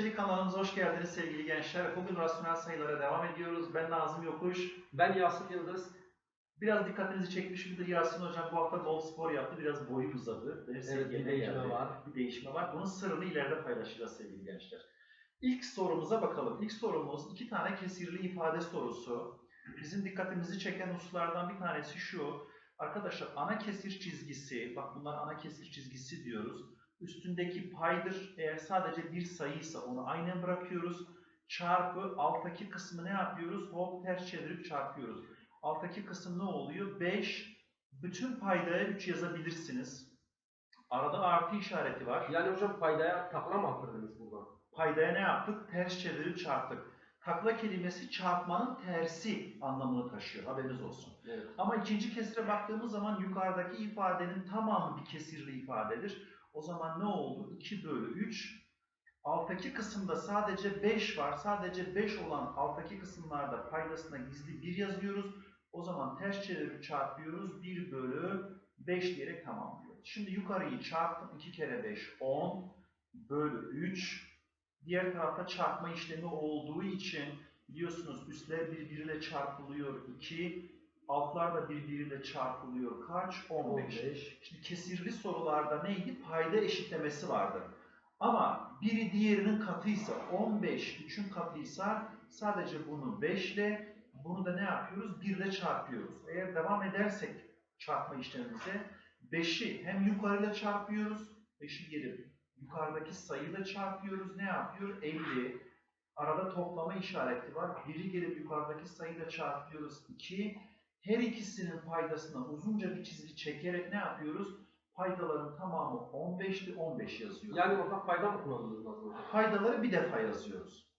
Gençlik kanalımıza hoş geldiniz sevgili gençler. Bugün rasyonel sayılara devam ediyoruz. Ben Nazım Yokuş. Ben Yasin Yıldız. Biraz dikkatinizi çekmiş midir Yasin Hocam bu hafta bol spor yaptı. Biraz boyu uzadı. Derse Evet, bir değişme geldi. var. Bir değişme var. Bunun sırrını ileride paylaşacağız sevgili gençler. İlk sorumuza bakalım. İlk sorumuz iki tane kesirli ifade sorusu. Bizim dikkatimizi çeken hususlardan bir tanesi şu. Arkadaşlar ana kesir çizgisi, bak bunlar ana kesir çizgisi diyoruz. Üstündeki paydır. Eğer sadece bir sayıysa onu aynen bırakıyoruz. Çarpı alttaki kısmı ne yapıyoruz? Hop ters çevirip çarpıyoruz. Alttaki kısım ne oluyor? 5. Bütün paydaya 3 yazabilirsiniz. Arada artı işareti var. Yani hocam paydaya takla mı attırdınız buradan? Paydaya ne yaptık? Ters çevirip çarptık. Takla kelimesi çarpmanın tersi anlamını taşıyor. Haberiniz olsun. Evet. Ama ikinci kesire baktığımız zaman yukarıdaki ifadenin tamamı bir kesirli ifadedir. O zaman ne oldu? 2 bölü 3. Alttaki kısımda sadece 5 var. Sadece 5 olan alttaki kısımlarda paydasına gizli 1 yazıyoruz. O zaman ters çevirip çarpıyoruz. 1 bölü 5 diyerek tamamlıyoruz. Şimdi yukarıyı çarptım. 2 kere 5 10 bölü 3. Diğer tarafta çarpma işlemi olduğu için biliyorsunuz üstler birbiriyle çarpılıyor 2. Altlar da birbiriyle çarpılıyor kaç? 15. 15. Şimdi kesirli sorularda neydi? Payda eşitlemesi vardı. Ama biri diğerinin katıysa, 15 3'ün katıysa sadece bunu 5 ile, bunu da ne yapıyoruz? 1 ile çarpıyoruz. Eğer devam edersek çarpma işlemimize 5'i hem yukarıyla çarpıyoruz, 5'i gelip yukarıdaki sayıyla çarpıyoruz. Ne yapıyor? 50. Arada toplama işareti var. Biri gelip yukarıdaki sayıyla çarpıyoruz. 2. Her ikisinin paydasına uzunca bir çizgi çekerek ne yapıyoruz? Paydaların tamamı 15'ti 15 yazıyor. Yani orada payda mı kullanılır? Paydaları bir defa yazıyoruz.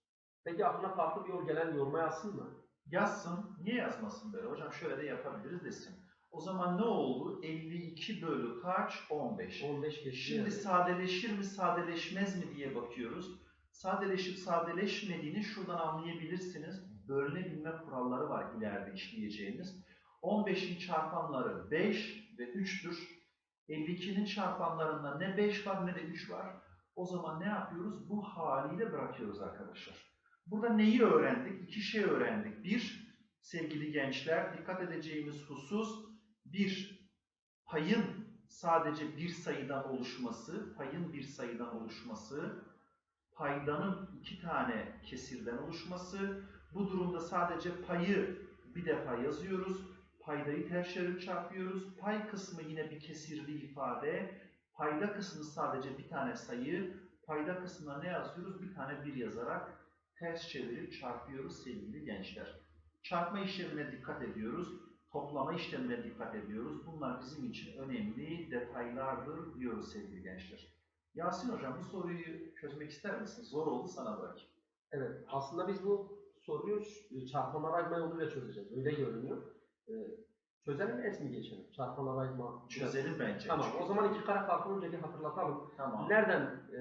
Peki aklına farklı bir yol gelen yoruma yazsın mı? Yazsın. Niye yazmasın böyle? Hocam şöyle de yapabiliriz desin. O zaman ne oldu? 52 bölü kaç? 15. 15 geçti. Şimdi yani. sadeleşir mi sadeleşmez mi diye bakıyoruz. Sadeleşip sadeleşmediğini şuradan anlayabilirsiniz. Bölünebilme kuralları var ileride işleyeceğimiz. 15'in çarpanları 5 ve 3'tür. 52'nin çarpanlarında ne 5 var ne de 3 var. O zaman ne yapıyoruz? Bu haliyle bırakıyoruz arkadaşlar. Burada neyi öğrendik? İki şey öğrendik. Bir, sevgili gençler dikkat edeceğimiz husus bir, payın sadece bir sayıdan oluşması, payın bir sayıdan oluşması, paydanın iki tane kesirden oluşması. Bu durumda sadece payı bir defa yazıyoruz. Paydayı ters çevirip çarpıyoruz. Pay kısmı yine bir kesirli ifade. Payda kısmı sadece bir tane sayı. Payda kısmına ne yazıyoruz? Bir tane bir yazarak ters çevirip çarpıyoruz sevgili gençler. Çarpma işlemine dikkat ediyoruz. Toplama işlemine dikkat ediyoruz. Bunlar bizim için önemli detaylardır diyoruz sevgili gençler. Yasin Hocam bu soruyu çözmek ister misin? Zor oldu sana bırakayım. Evet. Aslında biz bu soruyu çarpma arayma yoluyla çözeceğiz. Öyle görünüyor. Ee, çözelim mi es mi geçelim? Çarpma arayma. Çözelim bence. Tamam. O zaman iki kare farkını önce bir hatırlatalım. Tamam. Nereden e,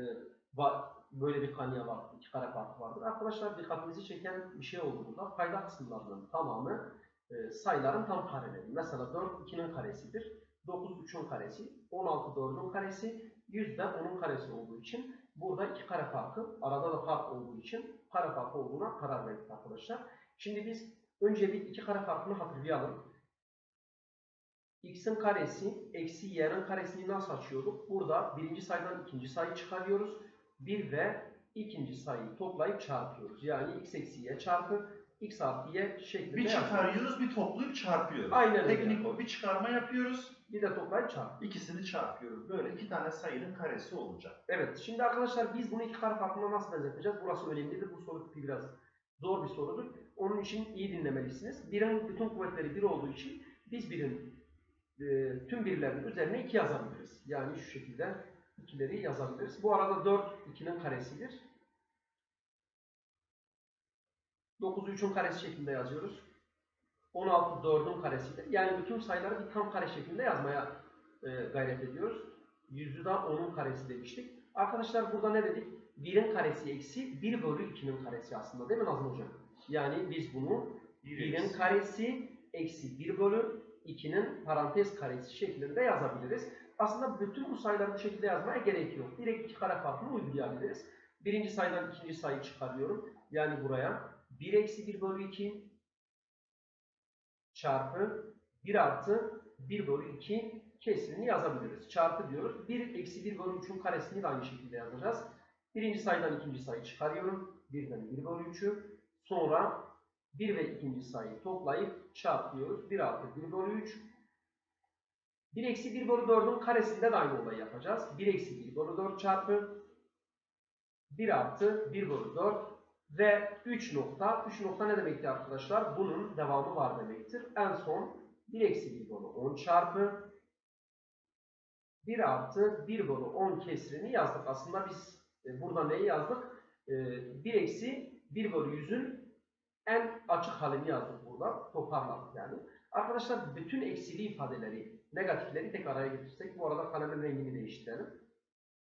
va- böyle bir kaniye var, iki kare farkı vardır? Arkadaşlar dikkatinizi çeken bir şey oldu burada. Payda kısımlarının tamamı e, sayıların tam kareleri. Mesela 4 2'nin karesidir. 9 3'ün karesi, 16 4'ün karesi, 100 de 10'un karesi olduğu için burada iki kare farkı, arada da fark olduğu için kare farkı olduğuna karar verdik arkadaşlar. Şimdi biz önce bir iki kare farkını hatırlayalım. x'in karesi eksi y'nin karesini nasıl açıyorduk? Burada birinci sayıdan ikinci sayı çıkarıyoruz. 1 ve ikinci sayıyı toplayıp çarpıyoruz. Yani x eksi y çarpı x artı y şeklinde Bir çıkarıyoruz, bir toplayıp çarpıyoruz. Aynen öyle. Teknik o. Bir çıkarma yapıyoruz, Bir de toplayıp çarp. ikisini çarpıyoruz. Böyle iki tane sayının karesi olacak. Evet. Şimdi arkadaşlar biz bunu iki kare farkına nasıl benzeteceğiz? Burası önemlidir. Bu soru tipi biraz zor bir sorudur. Onun için iyi dinlemelisiniz. Birin bütün kuvvetleri bir olduğu için biz birin e, tüm birlerin üzerine 2 yazabiliriz. Yani şu şekilde ikileri yazabiliriz. Bu arada 4 2'nin karesidir. 9'u 3'ün karesi şeklinde yazıyoruz. 16 4'ün karesidir. Yani bütün sayıları bir tam kare şeklinde yazmaya e, gayret ediyoruz. Yüzü de 10'un karesi demiştik. Arkadaşlar burada ne dedik? 1'in karesi eksi 1 bölü 2'nin karesi aslında değil mi Nazım Hocam? Yani biz bunu 1'in karesi eksi 1 bölü 2'nin parantez karesi şeklinde yazabiliriz. Aslında bütün bu sayıları bu şekilde yazmaya gerek yok. Direkt iki kare farkını uygulayabiliriz. Birinci sayıdan ikinci sayı çıkarıyorum. Yani buraya 1 eksi 1 bölü 2 çarpı 1 artı 1 bölü 2 kesirini yazabiliriz. Çarpı diyoruz. 1 eksi 1 bölü 3'ün karesini de aynı şekilde yazacağız. Birinci sayıdan ikinci sayı çıkarıyorum. 1'den 1 bölü 3'ü. Sonra 1 ve ikinci sayıyı toplayıp çarpıyoruz. 1 artı 1 bölü 3. 1 eksi 1 bölü 4'ün karesinde de aynı olayı yapacağız. 1 eksi 1 bölü 4 çarpı 1 artı 1 bölü 4 ve 3 nokta. 3 nokta ne demekti arkadaşlar? Bunun devamı var demektir. En son 1 eksi 1 bölü 10 çarpı 1 artı 1 bölü 10 kesrini yazdık. Aslında biz e, burada neyi yazdık? E, 1 eksi 1 bölü 100'ün en açık halini yazdık burada. Toparladık yani. Arkadaşlar bütün eksili ifadeleri, negatifleri tek araya getirsek. Bu arada kalemin rengini değiştirelim.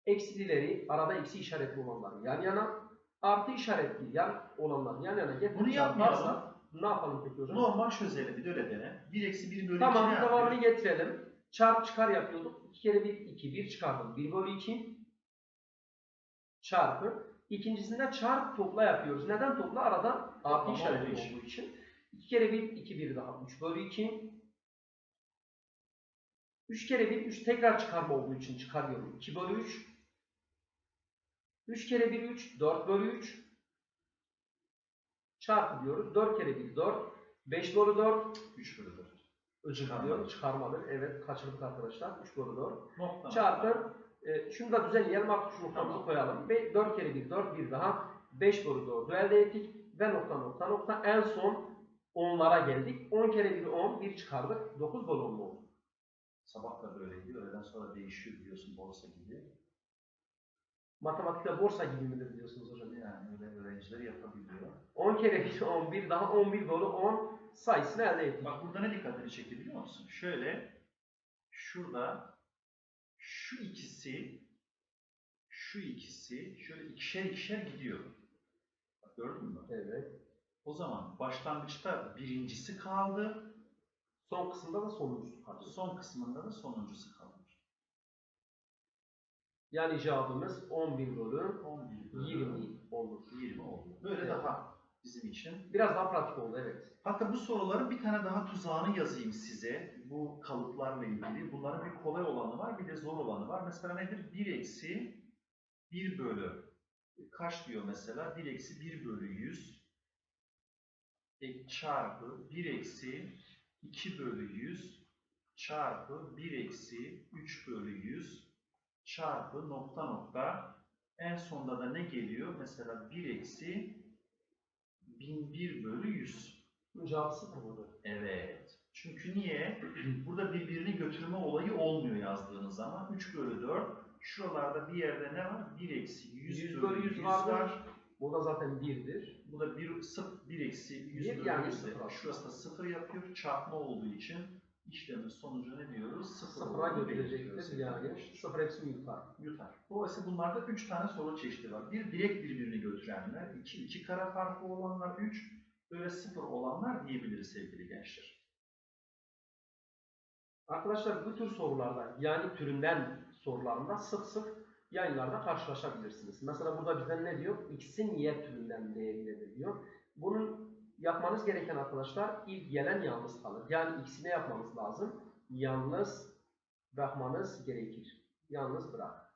Eksilileri, arada eksi işaretli olanları yan yana, artı işaretli yan olanları yan yana getirip Bunu yapmayalım. ne yapalım peki hocam? Normal çözelim bir de öyle dene. 1 eksi 1 bölü 2 Tamam devamını getirelim. Çarp çıkar yapıyorduk. 2 kere 1 2 1 çıkardım. 1 bölü 2 çarpı. İkincisinde çarp topla yapıyoruz. Neden topla? Arada artı işareti olduğu için. olduğu için. 2 kere 1 2 1 daha 3 bölü 2 3 kere 1 3 tekrar çıkarma olduğu için çıkarıyorum. 2 bölü 3 3 kere 1 3 4 bölü 3 çarpı diyoruz. 4 kere 1 4 5 bölü 4 3 bölü 4. Özür Çıkarmadık. diliyorum. Çıkarmadık. Evet kaçırdık arkadaşlar. 3 bölü 4. Nokta. Çarpı. E, şunu da düzenleyelim. Artık şu noktamızı Tamam. koyalım. Ve 4 kere 1 4 bir daha. 5 bölü 4'ü elde ettik. Ve nokta nokta nokta. En son 10'lara geldik. 10 kere 1 10. 1 çıkardık. 9 bölü 10 oldu. Sabah da böyleydi. Öğleden sonra değişiyor biliyorsun borsa gibi. Matematikte borsa gibi midir diyorsunuz hocam? Yani öyle öğrenciler yapabiliyor. 10 kere 1 11 daha 11 bölü 10 sayısını elde ettik. Bak burada ne dikkatini çekti biliyor musun? Şöyle şurada şu ikisi şu ikisi şöyle ikişer ikişer gidiyor. Bak gördün mü? Evet. O zaman başlangıçta birincisi kaldı. Son kısımda da sonuncusu kaldı. Son kısmında da sonuncusu kaldı. Yani cevabımız 11 bölü 11 bölü 20 olur. 20 oldu. Böyle Evet. daha bizim için. Biraz daha pratik oldu evet. Hatta bu soruların bir tane daha tuzağını yazayım size. Bu kalıplarla ilgili. Bunların bir kolay olanı var, bir de zor olanı var. Mesela nedir? 1 eksi 1 bölü kaç diyor mesela? 1 eksi 1 bölü 100 e, çarpı 1 eksi 2 bölü 100 çarpı 1 eksi 3 bölü 100 çarpı nokta nokta en sonda da ne geliyor? Mesela 1 eksi 1001 bölü 100. Bunun cevabı sıfır oldu. Evet. Çünkü niye? Burada birbirini götürme olayı olmuyor yazdığınız zaman. 3 bölü 4. Şuralarda bir yerde ne var? 1 eksi 100, 100 bölü bölü 100 100 var. vardır. Bu da zaten 1'dir. Bu da 1, 0, 1 eksi 100 Bir bölü yani 100 de. sıfır aslında. Şurası da 0 yapıyor. Çarpma olduğu için işlemin sonucu ne diyoruz? 0 Sıfıra götürecektir yani. Sıfır hepsini yutar. yutar. Dolayısıyla bunlarda 3 tane soru çeşidi var. Bir direkt birbirini götürenler, 2 iki, iki kare farklı olanlar, 3 böyle 0 olanlar diyebiliriz sevgili gençler. Arkadaşlar bu tür sorularda yani türünden sorularında sık sık yayınlarda karşılaşabilirsiniz. Mesela burada bizden ne diyor? X'in y türünden değeri nedir diyor. Bunun yapmanız gereken arkadaşlar ilk gelen yalnız kalır. Yani x'i ne yapmanız lazım? Yalnız bırakmanız gerekir. Yalnız bırak.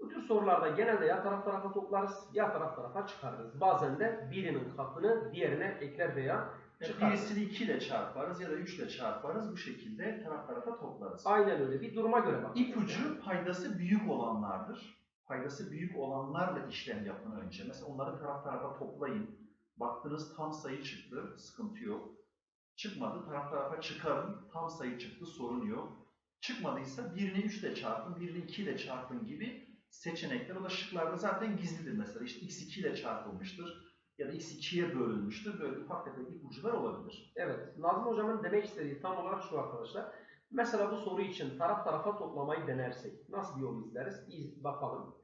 Bu tür sorularda genelde ya taraf tarafa toplarız ya taraf tarafa çıkarırız. Bazen de birinin katını diğerine ekler veya Yani çıkarırız. birisini 2 ile çarparız ya da 3 ile çarparız. Bu şekilde taraf tarafa toplarız. Aynen öyle. Bir duruma göre bak. İpucu paydası büyük olanlardır. Paydası büyük olanlarla işlem yapın önce. Mesela onları taraf tarafa toplayın. Baktınız tam sayı çıktı, sıkıntı yok. Çıkmadı, taraf tarafa çıkarın, tam sayı çıktı, sorun yok. Çıkmadıysa birini 3 ile çarpın, birini 2 ile çarpın gibi seçenekler. O da şıklarda zaten gizlidir mesela. İşte x2 ile çarpılmıştır ya da x2'ye bölünmüştür. Böyle ufak tefek ipucular olabilir. Evet. Nazım hocamın demek istediği tam olarak şu arkadaşlar. Mesela bu soru için taraf tarafa toplamayı denersek nasıl bir yol izleriz? İz, bakalım.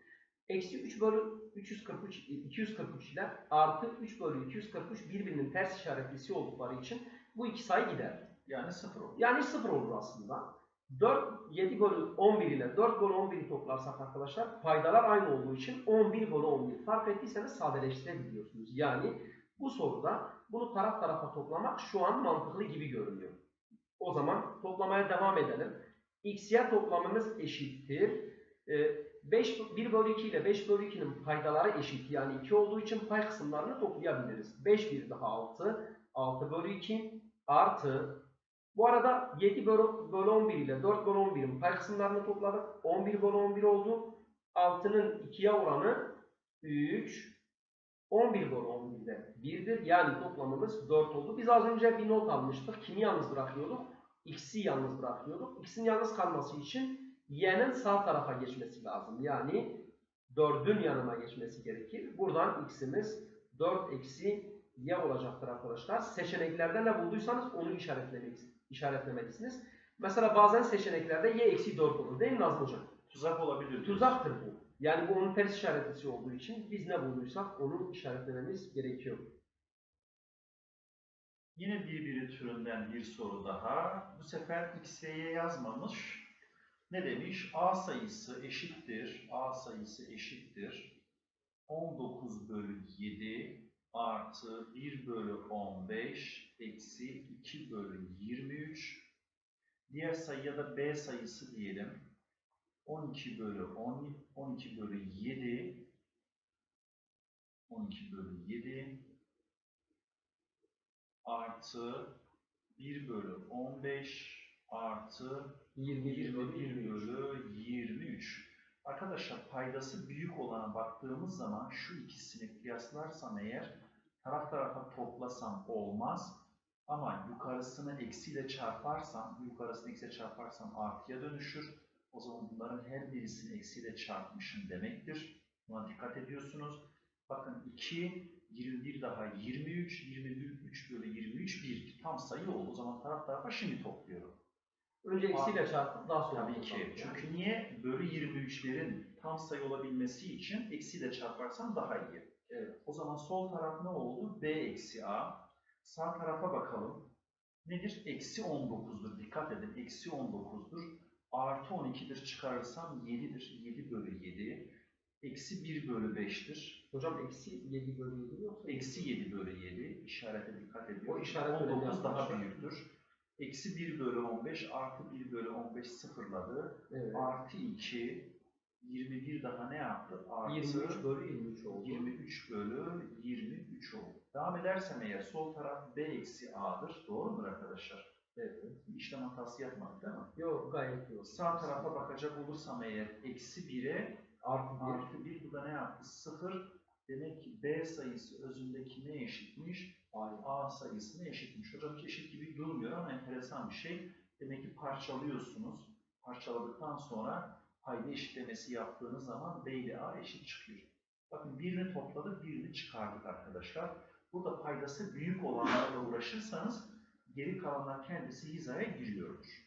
Eksi 3 bölü 343, 243 ile artı 3 bölü 243 birbirinin ters işaretlisi oldukları için bu iki sayı gider. Yani sıfır olur. Yani sıfır olur aslında. 4, 7 bölü 11 ile 4 bölü 11'i toplarsak arkadaşlar paydalar aynı olduğu için 11 bölü 11. Fark ettiyseniz sadeleştirebiliyorsunuz. Yani bu soruda bunu taraf tarafa toplamak şu an mantıklı gibi görünüyor. O zaman toplamaya devam edelim. x'ye toplamımız eşittir. Ee, 5, 1 bölü 2 ile 5 bölü 2'nin paydaları eşit. Yani 2 olduğu için pay kısımlarını toplayabiliriz. 5 bir daha 6. 6 bölü 2 artı bu arada 7 bölü, bölü 11 ile 4 bölü 11'in pay kısımlarını topladık. 11 bölü 11 oldu. 6'nın 2'ye oranı 3. 11 bölü 11'de 1'dir. Yani toplamımız 4 oldu. Biz az önce bir not almıştık. Kimi yalnız bırakıyorduk? X'i yalnız bırakıyorduk. X'in yalnız kalması için y'nin sağ tarafa geçmesi lazım. Yani 4'ün yanına geçmesi gerekir. Buradan x'imiz 4 eksi y olacaktır arkadaşlar. Seçeneklerde ne bulduysanız onu işaretlemelisiniz. Mesela bazen seçeneklerde y eksi 4 olur değil mi Nazım Hocam? Tuzak olabilir. Tuzaktır bu. Yani bu onun ters işaretlisi olduğu için biz ne bulduysak onu işaretlememiz gerekiyor. Yine birbiri türünden bir soru daha. Bu sefer x ve y yazmamış. Ne demiş? A sayısı eşittir. A sayısı eşittir. 19 bölü 7 artı 1 bölü 15 eksi 2 bölü 23. Diğer sayıya da B sayısı diyelim. 12 bölü 10, 12 bölü 7 12 bölü 7 artı 1 bölü 15 artı 21 bölü 21 23. bölü 23. Arkadaşlar paydası büyük olana baktığımız zaman şu ikisini kıyaslarsam eğer taraf tarafa toplasam olmaz. Ama yukarısını eksiyle çarparsam, yukarısını eksiyle çarparsam artıya dönüşür. O zaman bunların her birisini eksiyle çarpmışım demektir. Buna dikkat ediyorsunuz. Bakın 2, 21 daha 23, 23 bölü 23 bir tam sayı oldu. O zaman taraf tarafa şimdi topluyorum. Önce eksiyle çarpıp daha sonra Tabii ki. toplayalım. Çünkü niye? Bölü 23'lerin tam sayı olabilmesi için eksiyle çarparsam daha iyi. Evet. O zaman sol taraf ne oldu? B eksi A. Sağ tarafa bakalım. Nedir? Eksi 19'dur. Dikkat edin. Eksi 19'dur. Artı 12'dir. Çıkarırsam 7'dir. 7 bölü 7. Eksi 1 bölü 5'tir. Hocam eksi 7 bölü 7 yoksa? Eksi 7 bölü 7. İşarete dikkat ediyor. O işaret önemli 19 daha büyüktür. Eksi 1 bölü 15 artı 1 bölü 15 sıfırladı. Evet. Artı 2, 21 daha ne yaptı? Artı 23 bölü 23 oldu. 23 bölü 23 oldu. Devam edersem eğer sol taraf B eksi A'dır. Doğru mudur arkadaşlar? Evet. Bir işlem hatası yapmadık değil mi? Yok gayet iyi oldu. Sağ tarafa bakacak olursam eğer eksi 1'e Artı 1. artı 1 bu da ne yaptı? 0. Demek ki B sayısı özündeki ne eşitmiş? A sayısına eşitmiş. Hocam hiç eşit gibi durmuyor ama enteresan bir şey. Demek ki parçalıyorsunuz. Parçaladıktan sonra payda eşitlemesi yaptığınız zaman B ile A eşit çıkıyor. Bakın birini topladık, birini çıkardık arkadaşlar. Burada paydası büyük olanlarla uğraşırsanız geri kalanlar kendisi hizaya giriyordur.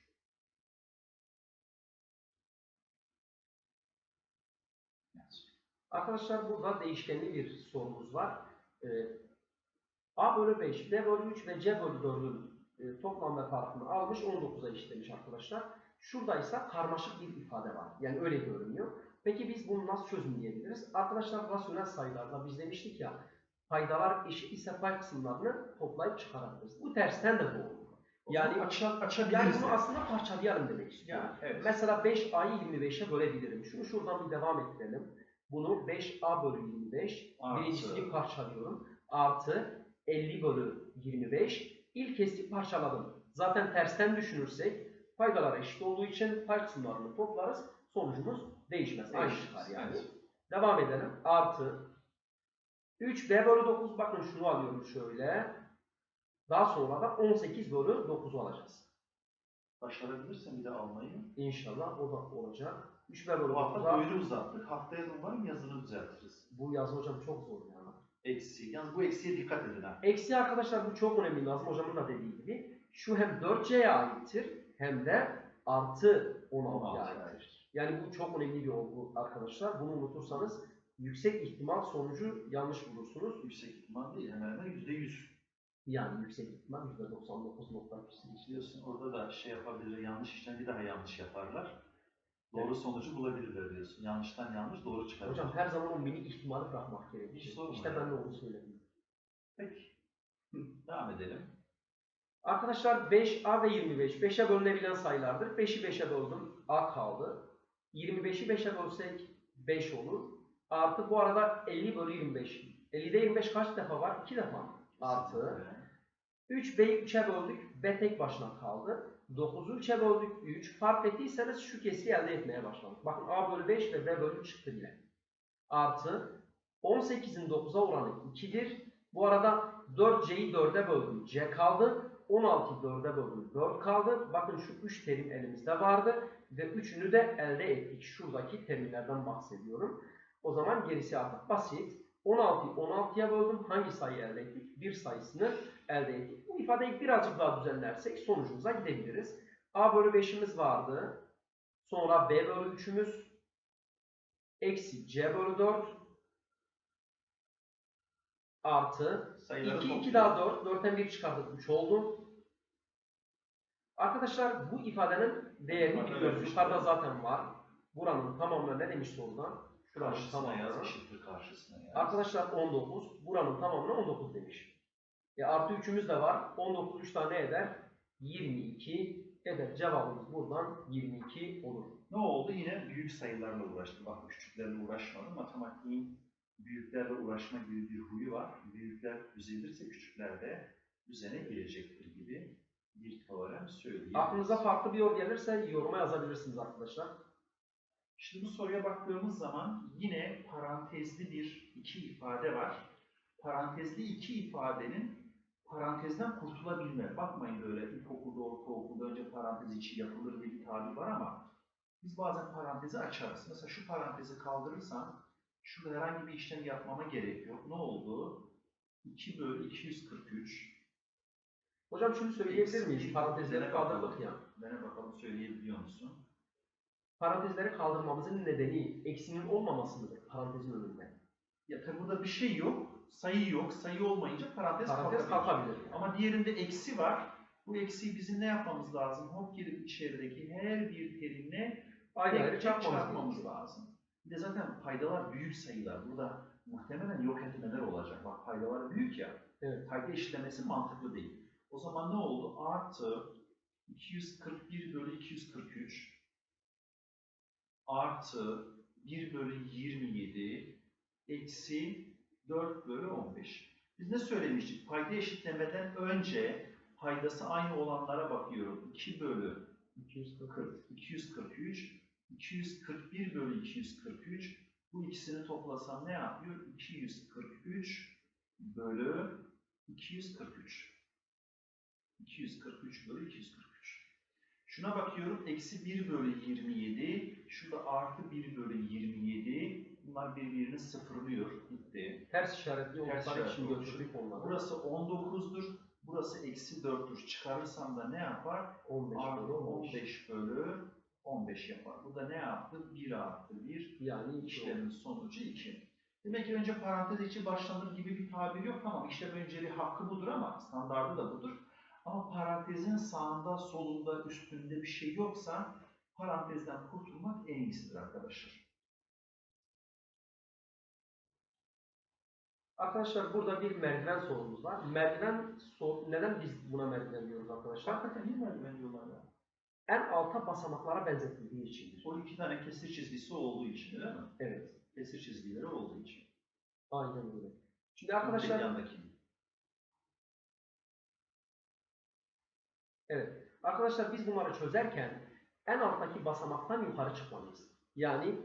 Arkadaşlar burada değişkenli bir sorumuz var. Ee, A bölü 5, B bölü 3 ve C bölü 4'ün e, toplam ve farkını almış 19'a eşitlemiş arkadaşlar. Şurada ise karmaşık bir ifade var. Yani öyle görünüyor. Peki biz bunu nasıl çözümleyebiliriz? Arkadaşlar rasyonel sayılarda biz demiştik ya paydalar eşit ise pay kısımlarını toplayıp çıkarabiliriz. Bu tersten de doğru. Yani Yani- aça, Yani bunu aslında parçalayalım demek istiyorum. Yani, evet. Mesela 5A'yı 25'e bölebilirim. Şunu şuradan bir devam ettirelim. Bunu 5A bölü 25. Artı. Birincisini parçalıyorum. Artı 50 bölü 25. İlk kesti parçaladım. Zaten tersten düşünürsek paydalar eşit olduğu için pay kısımlarını toplarız. Sonucumuz değişmez. Aynı çıkar yani. evet. Devam edelim. Artı 3B bölü 9. Bakın şunu alıyoruz şöyle. Daha sonra da 18 bölü 9'u alacağız. Başarabilirsem bir de almayı. İnşallah o da olacak. 3B bölü Bu hafta 9'a boyunu uzattık. Haftaya da umarım yazını düzeltiriz. bu yazı hocam çok zor ya. Eksi. Yalnız bu eksiye dikkat edin ha. Eksi arkadaşlar bu çok önemli Nazım hocamın da dediği gibi. Şu hem 4C'ye aittir hem de artı 16'ya 16'ya aittir. Yani bu çok önemli bir olgu arkadaşlar. Bunu unutursanız yüksek ihtimal sonucu yanlış bulursunuz. Yüksek ihtimal değil. Hemen hemen yüzde yüz. Yani yüksek ihtimal %99.3 Diyorsun orada da şey yapabilir, yanlış işten bir daha yanlış yaparlar. Doğru sonucu bulabilirler diyorsun. Yanlıştan yanlış doğru çıkar. Hocam her zaman o minik ihtimali bırakmak Hiç gerekiyor. sorma İşte ben de onu söyledim. Peki. Devam edelim. Arkadaşlar 5A ve 25 5'e bölünebilen sayılardır. 5'i 5'e böldüm. A kaldı. 25'i 5'e bölsek 5 olur. Artı bu arada 50 bölü 25. 50'de 25 kaç defa var? 2 defa. Artı. 3B'yi 3'e böldük. B tek başına kaldı. 9'u 3'e böldük. 3. Fark ettiyseniz şu kesiyi elde etmeye başladık. Bakın A bölü 5 ve B bölü 3 çıktı bile. Artı 18'in 9'a oranı 2'dir. Bu arada 4C'yi 4'e böldüm. C kaldı. 16'yı 4'e böldüm. 4 kaldı. Bakın şu 3 terim elimizde vardı. Ve üçünü de elde ettik. Şuradaki terimlerden bahsediyorum. O zaman gerisi artık basit. 16'yı 16'ya böldüm. Hangi sayıyı elde ettik? Bir sayısını elde ettik. Bu ifadeyi birazcık daha düzenlersek sonucumuza gidebiliriz. A bölü 5'imiz vardı. Sonra B bölü 3'ümüz. Eksi C bölü 4. Artı Sayıları 2, 2 topluyor. daha 4. 4'ten 1 çıkardık 3 oldu. Arkadaşlar bu ifadenin değerini Yukarıda biliyoruz. vermiş Yukarıda zaten var. Buranın tamamına ne demiş soruda? Şuranın Karşısına yaz, tamamına. eşittir karşısına yaz. Arkadaşlar 19. Buranın tamamına 19 demiş. E artı 3'ümüz de var. 19 3 tane eder. 22 eder. Cevabımız buradan 22 olur. Ne oldu? Yine büyük sayılarla uğraştım. Bak küçüklerle uğraşmadım. Matematiğin büyüklerle uğraşma gibi bir huyu var. Büyükler düzelirse küçükler de düzene girecektir gibi bir teorem söyleyebiliriz. Aklınıza farklı bir yol gelirse yoruma yazabilirsiniz arkadaşlar. Şimdi bu soruya baktığımız zaman yine parantezli bir iki ifade var. Parantezli iki ifadenin parantezden kurtulabilme. Bakmayın böyle ilkokulda, ortaokulda önce parantez içi yapılır bir tabir var ama biz bazen parantezi açarız. Mesela şu parantezi kaldırırsam şurada herhangi bir işlem yapmama gerek yok. Ne oldu? 2 bölü 243. Hocam şunu söyleyebilir miyiz? Bir. kaldırdık ya. Dene bakalım söyleyebiliyor musun? Parantezleri kaldırmamızın nedeni eksinin olmaması mıdır parantezin önünde? Ya tabi burada bir şey yok. Sayı yok. Sayı olmayınca parantez, Parantez kalkabilir. kalkabilir. Ama diğerinde eksi var. Bu eksiyi bizim ne yapmamız lazım? Hop girip içerideki her bir terimle Ayrı ayrı çarpmamız lazım. Bir de zaten paydalar büyük sayılar. Burada muhtemelen yok etmeler olacak. Bak paydalar büyük ya. Evet. Payda eşitlemesi mantıklı değil. O zaman ne oldu? Artı 241 bölü 243 artı 1 bölü 27 eksi 4 bölü 15. Biz ne söylemiştik? Payda eşitlemeden önce paydası aynı olanlara bakıyorum. 2 bölü 240, 243, 241 bölü 243. Bu ikisini toplasam ne yapıyor? 243 bölü 243. 243 bölü 243. Şuna bakıyorum. Eksi 1 bölü 27. Şurada artı 1 bölü 27. Bunlar birbirini sıfırlıyor. Gitti. Ters işaretli Ters oldukları için işaretli götürdük onları. Burası 19'dur. Burası eksi 4'tür. Çıkarırsam da ne yapar? 15 Artı bölü 15. 15 bölü 15 yapar. Bu da ne yaptı? 1 artı 1. Yani İşlemin sonucu 2. Demek ki önce parantez içi başlanır gibi bir tabir yok. Tamam işlem önceliği hakkı budur ama standardı da budur. Ama parantezin sağında, solunda, üstünde bir şey yoksa parantezden kurtulmak en iyisidir arkadaşlar. Arkadaşlar burada bir merdiven sorumuz var. Merdiven sor neden biz buna merdiven diyoruz arkadaşlar? Hakikaten niye merdiven diyorlar ya? En alta basamaklara benzetildiği içindir. O iki tane kesir çizgisi olduğu için değil mi? Evet. Kesir çizgileri olduğu için. Aynen öyle. Şimdi arkadaşlar Yandaki. Evet. Arkadaşlar biz bunları çözerken en alttaki basamaktan yukarı çıkmalıyız. Yani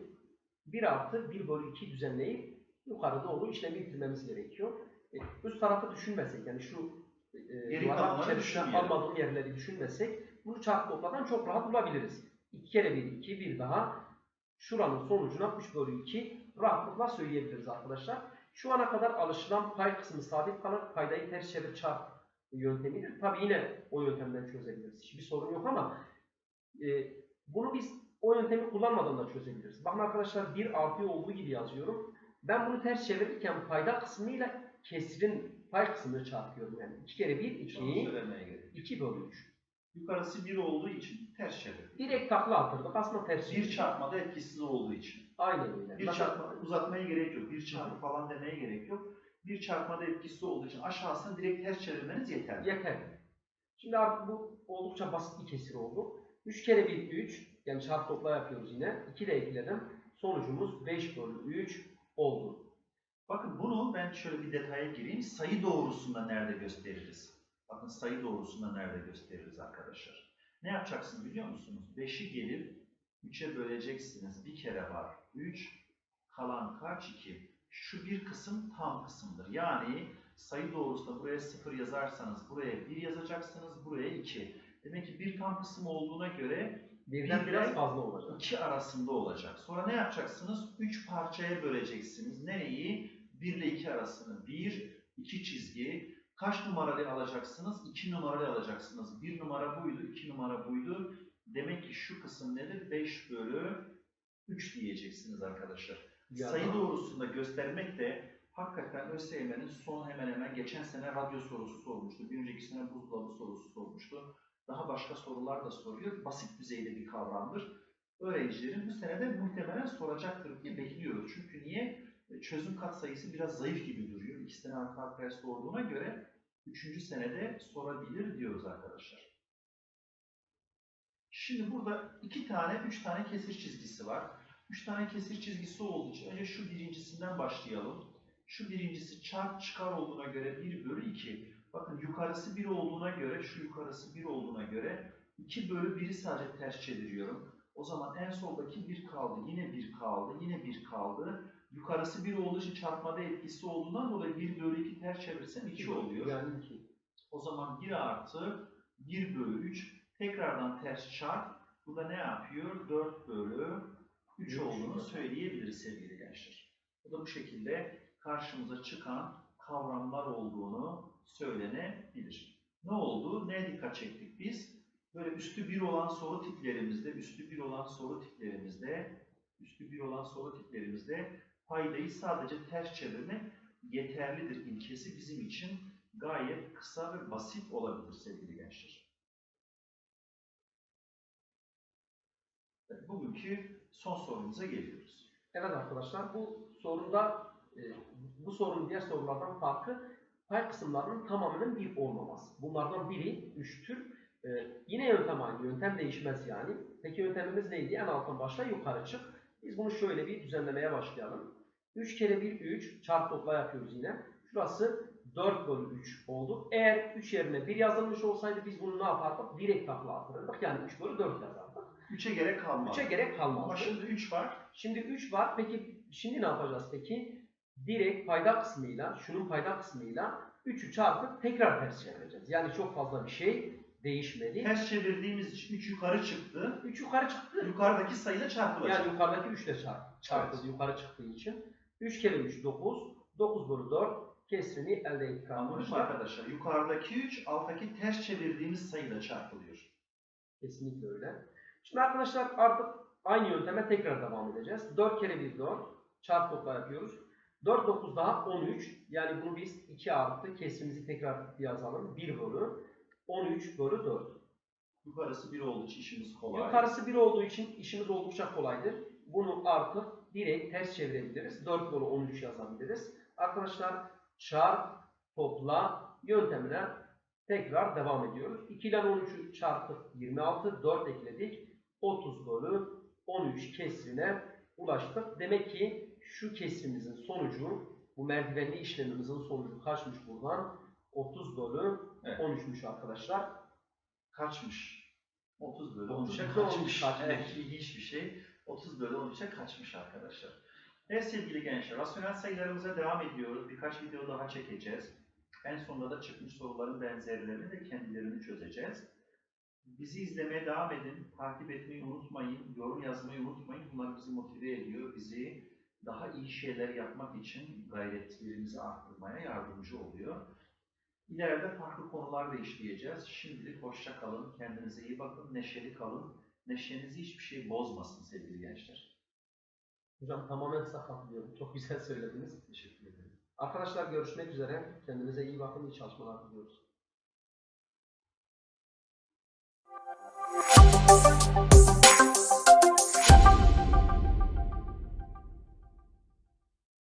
1 artı 1 bölü 2 düzenleyip yukarı doğru işlemi bitirmemiz gerekiyor. E, üst tarafı düşünmesek yani şu e, yuvarlak içerisine düşünmeyelim. almadığım yerleri düşünmesek bunu çarpı topladan çok rahat bulabiliriz. 2 kere 1 2 bir daha şuranın sonucuna 3 bölü 2 rahatlıkla söyleyebiliriz arkadaşlar. Şu ana kadar alışılan pay kısmı sabit kalır. Paydayı ters çevir çarp yöntemidir. Tabi yine o yöntemden çözebiliriz. Hiçbir sorun yok ama e, bunu biz o yöntemi kullanmadan da çözebiliriz. Bakın arkadaşlar 1 artı olduğu gibi yazıyorum. Ben bunu ters çevirirken payda kısmıyla kesirin pay kısmını çarpıyorum yani. 2 kere 1, Onu 2, söylemeye gerek. yok. 2 bölü 3. Yukarısı 1 olduğu için ters çevir. Direkt takla atırdık. Aslında ters Bir çevirdik. çarpmada etkisiz olduğu için. Aynen öyle. Bir Mesela- çarpma uzatmaya gerek yok. Bir çarpı falan demeye gerek yok. Bir çarpmada etkisi olduğu için aşağısını direkt ters çevirmeniz yeterli. Yeter. Şimdi artık bu oldukça basit bir kesir oldu. 3 kere 1 3. Yani çarp topla yapıyoruz yine. 2 de ekledim. Sonucumuz 5 bölü 3 oldu. Bakın bunu ben şöyle bir detaya gireyim. Sayı doğrusunda nerede gösteririz? Bakın sayı doğrusunda nerede gösteririz arkadaşlar? Ne yapacaksınız biliyor musunuz? 5'i gelip 3'e böleceksiniz. Bir kere var 3, kalan kaç? 2. Şu bir kısım tam kısımdır. Yani sayı doğrusunda buraya 0 yazarsanız buraya 1 yazacaksınız, buraya 2. Demek ki bir tam kısım olduğuna göre Birden Bir biraz fazla olacak. 2 arasında olacak. Sonra ne yapacaksınız? 3 parçaya böleceksiniz. Nereyi? 1 ile 2 arasını. 1, 2 çizgi. Kaç numaralı alacaksınız? 2 numaralı alacaksınız. 1 numara buydu, 2 numara buydu. Demek ki şu kısım nedir? 5 bölü 3 diyeceksiniz arkadaşlar. Ya Sayı da- doğrusunda göstermek de hakikaten ÖSYM'nin son hemen hemen geçen sene radyo sorusu sormuştu. Bir önceki sene buzdolabı sorusu sormuştu. Daha başka sorular da soruyor. Basit düzeyde bir kavramdır. Öğrencilerin bu sene de muhtemelen soracaktır diye bekliyoruz. Çünkü niye? E, Çözüm katsayısı biraz zayıf gibi duruyor. İki sene arka arkaya sorduğuna göre üçüncü senede sorabilir diyoruz arkadaşlar. Şimdi burada iki tane, üç tane kesir çizgisi var. Üç tane kesir çizgisi olduğu için önce şu birincisinden başlayalım. Şu birincisi çarp çıkar olduğuna göre 1 bölü 2. Bakın yukarısı 1 olduğuna göre, şu yukarısı 1 olduğuna göre 2 bölü 1'i sadece ters çeviriyorum. O zaman en soldaki 1 kaldı, yine 1 kaldı, yine 1 kaldı. Yukarısı 1 olduğu için çarpmada etkisi olduğundan dolayı 1 bölü 2 ters çevirsem 2 oluyor. Yani 2. O zaman 1 artı 1 bölü 3 tekrardan ters çarp. Bu da ne yapıyor? 4 bölü 3 Üç. olduğunu söyleyebiliriz sevgili gençler. Bu da bu şekilde karşımıza çıkan kavramlar olduğunu söylenebilir. Ne oldu? Neye dikkat çektik biz? Böyle üstü 1 olan soru tiplerimizde, üstü 1 olan soru tiplerimizde, üstü 1 olan soru tiplerimizde paydayı sadece ters çevirmek yeterlidir ilkesi bizim için gayet kısa ve basit olabilir sevgili gençler. Bugünkü son sorumuza geliyoruz. Evet arkadaşlar bu sorunda e, bu sorunun diğer sorulardan farkı pay kısımlarının tamamının bir olmaması. Bunlardan biri 3'tür. E, yine yöntem aynı. Yöntem değişmez yani. Peki yöntemimiz neydi? En alttan başla yukarı çık. Biz bunu şöyle bir düzenlemeye başlayalım. 3 kere 1 3 çarp topla yapıyoruz yine. Şurası 4 bölü 3 oldu. Eğer 3 yerine 1 yazılmış olsaydı biz bunu ne yapardık? Direkt takla attırırdık. Yani 3 bölü 4 yazardık. 3'e gerek kalmaz. 3'e gerek Ama kalmazdı. şimdi 3 var. Şimdi 3 var. Peki şimdi ne yapacağız peki? Direkt payda kısmıyla, şunun payda kısmıyla 3'ü çarpıp tekrar ters çevireceğiz. Yani çok fazla bir şey değişmedi. Ters çevirdiğimiz için 3 yukarı çıktı. 3 yukarı çıktı. Yukarıdaki sayıyla çarpılacak. Yani yukarıdaki 3 ile çarp, çarpıldı yukarı çıktığı için. 3 kere 3 9. 9 bölü 4 kesrini elde ettik arkadaşlar. arkadaşlar? Yukarıdaki 3, alttaki ters çevirdiğimiz sayıyla çarpılıyor. Kesinlikle öyle. Şimdi arkadaşlar artık aynı yönteme tekrar devam edeceğiz. 4 kere 1 4 çarp topla yapıyoruz. 4 9 daha 13. Yani bunu biz 2 artı kesimizi tekrar yazalım. 1 bölü 13 bölü 4. Yukarısı 1 olduğu için işimiz kolay. Yukarısı 1 olduğu için işimiz oldukça kolaydır. Bunu artık direkt ters çevirebiliriz. 4 bölü 13 yazabiliriz. Arkadaşlar çarp topla yöntemine tekrar devam ediyoruz. 2 ile 13'ü çarptık 26, 4 ekledik. 30 bölü 13 kesrine ulaştık. Demek ki şu kesrimizin sonucu, bu merdivenli işlemimizin sonucu kaçmış buradan? 30 bölü Evet. 13'müş arkadaşlar. Kaçmış. 30 bölü 30 13'e bölü kaçmış. 13 kaçmış. Evet, ilginç bir şey. 30 bölü 13'e kaçmış arkadaşlar. Evet sevgili gençler, rasyonel sayılarımıza devam ediyoruz. Birkaç video daha çekeceğiz. En sonunda da çıkmış soruların benzerlerini ve kendilerini çözeceğiz. Bizi izlemeye devam edin, takip etmeyi unutmayın, yorum yazmayı unutmayın. Bunlar bizi motive ediyor, bizi daha iyi şeyler yapmak için gayretlerimizi arttırmaya yardımcı oluyor. İleride farklı konularda işleyeceğiz. Şimdilik hoşça kalın, kendinize iyi bakın, neşeli kalın. Neşenizi hiçbir şey bozmasın sevgili gençler. Hocam tamamen sakatlıyorum. Çok güzel söylediniz. Teşekkür ederim. Arkadaşlar görüşmek üzere. Kendinize iyi bakın, iyi çalışmalar diliyoruz.